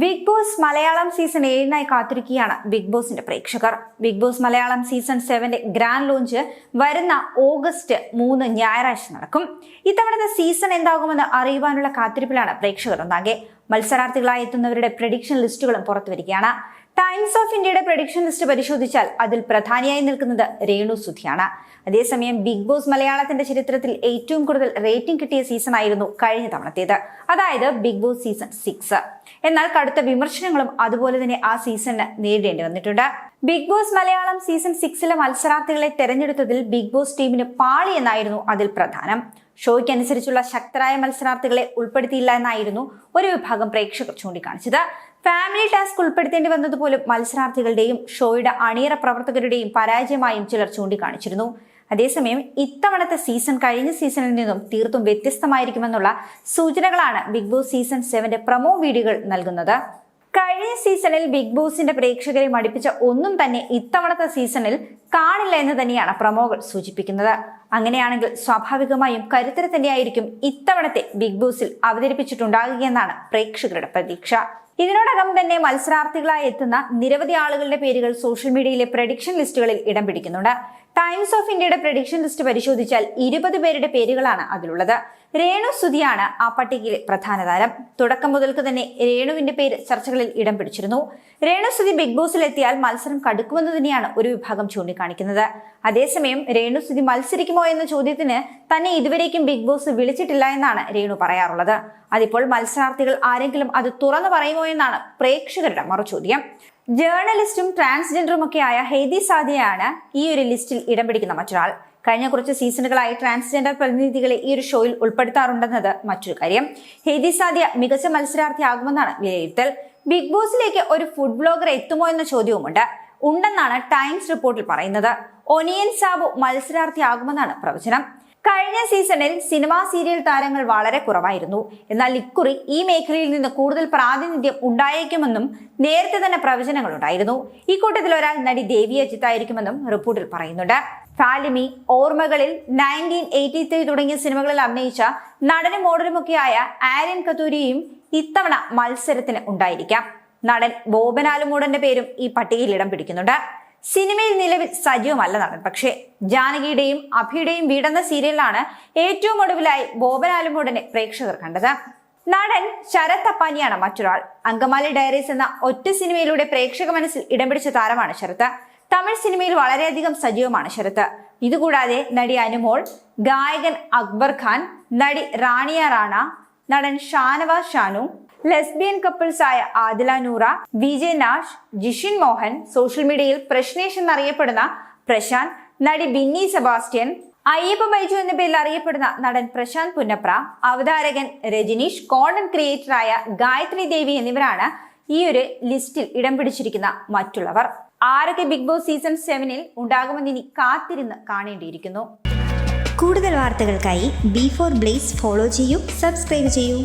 Big boss Malayalam season ഏഴിനായി കാത്തിരിക്കുകയാണ് big ബോസിന്റെ പ്രേക്ഷകർ. ബിഗ് ബോസ് മലയാളം സീസൺ സെവന്റെ ഗ്രാൻഡ് ലോഞ്ച് വരുന്ന ഓഗസ്റ്റ് മൂന്ന് ഞായറാഴ്ച നടക്കും. ഇത്തവണത്തെ സീസൺ എന്താകുമെന്ന് അറിയുവാനുള്ള കാത്തിരിപ്പിലാണ് പ്രേക്ഷകർ ഒന്നാകെ. മത്സരാർത്ഥികളായി എത്തുന്നവരുടെ പ്രഡിക്ഷൻ ലിസ്റ്റുകളും പുറത്തുവരികയാണ്. ടൈംസ് ഓഫ് ഇന്ത്യയുടെ പ്രൊഡിക്ഷൻ ലിസ്റ്റ് പരിശോധിച്ചാൽ അതിൽ പ്രധാനിയായി നിൽക്കുന്നത് രേണു സുധിയാണ്. അതേസമയം ബിഗ് ബോസ് മലയാളത്തിന്റെ ചരിത്രത്തിൽ ഏറ്റവും കൂടുതൽ റേറ്റിംഗ് കിട്ടിയ സീസൺ ആയിരുന്നു കഴിഞ്ഞ തവണത്തേത്. അതായത് ബിഗ് ബോസ് സീസൺ സിക്സ് എന്നാൽ കടുത്ത വിമർശനങ്ങളും അതുപോലെ തന്നെ ആ സീസണിന് നേരിടേണ്ടി വന്നിട്ടുണ്ട്. ബിഗ് ബോസ് മലയാളം സീസൺ സിക്സിലെ മത്സരാർത്ഥികളെ തെരഞ്ഞെടുത്തതിൽ ബിഗ് ബോസ് ടീമിന് പാളി എന്നായിരുന്നു അതിൽ പ്രധാനം. ഷോയ്ക്കനുസരിച്ചുള്ള ശക്തരായ മത്സരാർത്ഥികളെ ഉൾപ്പെടുത്തിയില്ല എന്നായിരുന്നു ഒരു വിഭാഗം പ്രേക്ഷകർ ചൂണ്ടിക്കാണിച്ചത്. ഫാമിലി ടാസ്ക് ഉൾപ്പെടുത്തേണ്ടി വന്നതുപോലും മത്സരാർത്ഥികളുടെയും ഷോയുടെ അണിയറ പ്രവർത്തകരുടെയും പരാജയമായും ചിലർ ചൂണ്ടിക്കാണിച്ചിരുന്നു. അതേസമയം ഇത്തവണത്തെ സീസൺ കഴിഞ്ഞ സീസണിൽ നിന്നും തീർത്തും വ്യത്യസ്തമായിരിക്കുമെന്നുള്ള സൂചനകളാണ് ബിഗ് ബോസ് സീസൺ സെവന്റെ പ്രൊമോ വീഡിയോകൾ നൽകുന്നത്. കഴിഞ്ഞ സീസണിൽ ബിഗ് ബോസിന്റെ പ്രേക്ഷകരെ മടിപ്പിച്ച ഒന്നും തന്നെ ഇത്തവണത്തെ സീസണിൽ കാണില്ല എന്ന് തന്നെയാണ് പ്രമോകൾ സൂചിപ്പിക്കുന്നത്. അങ്ങനെയാണെങ്കിൽ സ്വാഭാവികമായും കരുത്തര തന്നെയായിരിക്കും ഇത്തവണത്തെ ബിഗ് ബോസിൽ അവതരിപ്പിച്ചിട്ടുണ്ടാകുകയെന്നാണ് പ്രേക്ഷകരുടെ പ്രതീക്ഷ. ഇതിനോടകം തന്നെ മത്സരാർത്ഥികളായി എത്തുന്ന നിരവധി ആളുകളുടെ പേരുകൾ സോഷ്യൽ മീഡിയയിലെ പ്രഡിക്ഷൻ ലിസ്റ്റുകളിൽ ഇടം പിടിക്കുന്നുണ്ട്. ടൈംസ് ഓഫ് ഇന്ത്യയുടെ പ്രഡിക്ഷൻ ലിസ്റ്റ് പരിശോധിച്ചാൽ ഇരുപത് പേരുടെ പേരുകളാണ് അതിലുള്ളത്. രേണു സുധിയാണ് ആ പട്ടികയിലെ പ്രധാന താരം. തുടക്കം മുതൽക്ക് തന്നെ രേണുവിന്റെ പേര് ചർച്ചകളിൽ ഇടം പിടിച്ചിരുന്നു. രേണു സുധി ബിഗ് ബോസിൽ എത്തിയാൽ മത്സരം കടുക്കുമെന്ന് തന്നെയാണ് ഒരു വിഭാഗം ചൂണ്ടിക്കാണിക്കുന്നത്. അതേസമയം രേണു സുധി മത്സരിക്കുമോ എന്ന ചോദ്യത്തിന് തന്നെ ഇതുവരേക്കും ബിഗ് ബോസ് വിളിച്ചിട്ടില്ല എന്നാണ് രേണു പറയാറുള്ളത്. അതിപ്പോൾ മത്സരാർത്ഥികൾ ആരെങ്കിലും അത് തുറന്നു പറയുമോ എന്നാണ് പ്രേക്ഷകരുടെ മറുചോദ്യം. ജേർണലിസ്റ്റും ട്രാൻസ്ജെൻഡറും ഒക്കെ ആയ ഹെയ്തി സാദിയാണ് ഈ ഒരു ലിസ്റ്റിൽ ഇടം പിടിക്കുന്ന മറ്റൊരാൾ. കഴിഞ്ഞ കുറച്ച് സീസണുകളായി ട്രാൻസ്ജെൻഡർ പ്രതിനിധികളെ ഈ ഒരു ഷോയിൽ ഉൾപ്പെടുത്താറുണ്ടെന്നത് മറ്റൊരു കാര്യം. ഹെയ്തി സാദിയ മികച്ച മത്സരാർത്ഥിയാകുമെന്നാണ് വിലയിരുത്തൽ. ബിഗ് ബോസിലേക്ക് ഒരു ഫുഡ് ബ്ലോഗർ എത്തുമോ എന്ന ചോദ്യവുമുണ്ട്. ഉണ്ടെന്നാണ് ടൈംസ് റിപ്പോർട്ടിൽ പറയുന്നത്. ഒനിയൻ സാബു മത്സരാർത്ഥിയാകുമെന്നാണ് പ്രവചനം. കഴിഞ്ഞ സീസണിൽ സിനിമാ സീരിയൽ താരങ്ങൾ വളരെ കുറവായിരുന്നു. എന്നാൽ ഇക്കുറി ഈ മേഖലയിൽ നിന്ന് കൂടുതൽ പ്രാതിനിധ്യം ഉണ്ടായേക്കുമെന്നും നേരത്തെ തന്നെ പ്രവചനങ്ങൾ ഉണ്ടായിരുന്നു. ഈ കൂട്ടത്തിൽ ഒരാൾ നടി ദേവി അജിത്ത് ആയിരിക്കുമെന്നും റിപ്പോർട്ടിൽ പറയുന്നുണ്ട്. ഫാലിമി ഓർമ്മകളിൽ നയന്റീൻ എയ്റ്റി ത്രീ തുടങ്ങിയ സിനിമകളിൽ അഭിനയിച്ച നടനും മോഡലുമൊക്കെയായ ആര്യൻ കത്തൂരിയും ഇത്തവണ മത്സരത്തിന് ഉണ്ടായിരിക്കാം. നടൻ ബോബനാലുമൂടന്റെ പേരും ഈ പട്ടികയിൽ ഇടം പിടിക്കുന്നുണ്ട്. സിനിമയിൽ നിലവിൽ സജീവമല്ല നടൻ പക്ഷേ ജാനകിയുടെയും അഭിയുടെയും വീടെന്ന സീരിയലിലാണ് ഏറ്റവും ഒടുവിലായി ബോബനാലുമൂടനെ പ്രേക്ഷകർ കണ്ടത്. നടൻ ശരത് അപ്പാനിയാണ് മറ്റൊരാൾ. അങ്കമാലി ഡയറീസ് എന്ന ഒറ്റ സിനിമയിലൂടെ പ്രേക്ഷക മനസ്സിൽ ഇടം പിടിച്ച താരമാണ് ശരത്. തമിഴ് സിനിമയിൽ വളരെയധികം സജീവമാണ് ശരത്. ഇതുകൂടാതെ നടി അനുമോൾ ഗായകൻ അക്ബർ ഖാൻ നടി റാണിയ റാണ നടൻ ഷാനവാസ് ഷാനു ലെസ്ബിയൻ കപ്പിൾസായ ആദില നൂറ വിജയ് നാഷ് ജിഷിൻ മോഹൻ സോഷ്യൽ മീഡിയയിൽ പ്രശ്നേഷ് എന്നറിയപ്പെടുന്ന പ്രശാന്ത് നടി ബിന്നി സെബാസ്റ്റ്യൻ അയ്യപ്പ ബൈജു എന്ന പേരിൽ അറിയപ്പെടുന്ന നടൻ പ്രശാന്ത് പുന്നപ്ര അവതാരകൻ രജനീഷ് കോണ്ടന്റ് ക്രിയേറ്ററായ ഗായത്രി ദേവി എന്നിവരാണ് ഈ ഒരു ലിസ്റ്റിൽ ഇടം പിടിച്ചിരിക്കുന്ന മറ്റുള്ളവർ. ആരൊക്കെ ബിഗ് ബോസ് സീസൺ സെവനിൽ ഉണ്ടാകുമെന്ന് ഇനി കാത്തിരുന്ന് കാണേണ്ടിയിരിക്കുന്നു. കൂടുതൽ വാർത്തകൾക്കായി ബി ഫോർ ബ്ലേസ് ഫോളോ ചെയ്യൂ സബ്സ്ക്രൈബ് ചെയ്യൂ.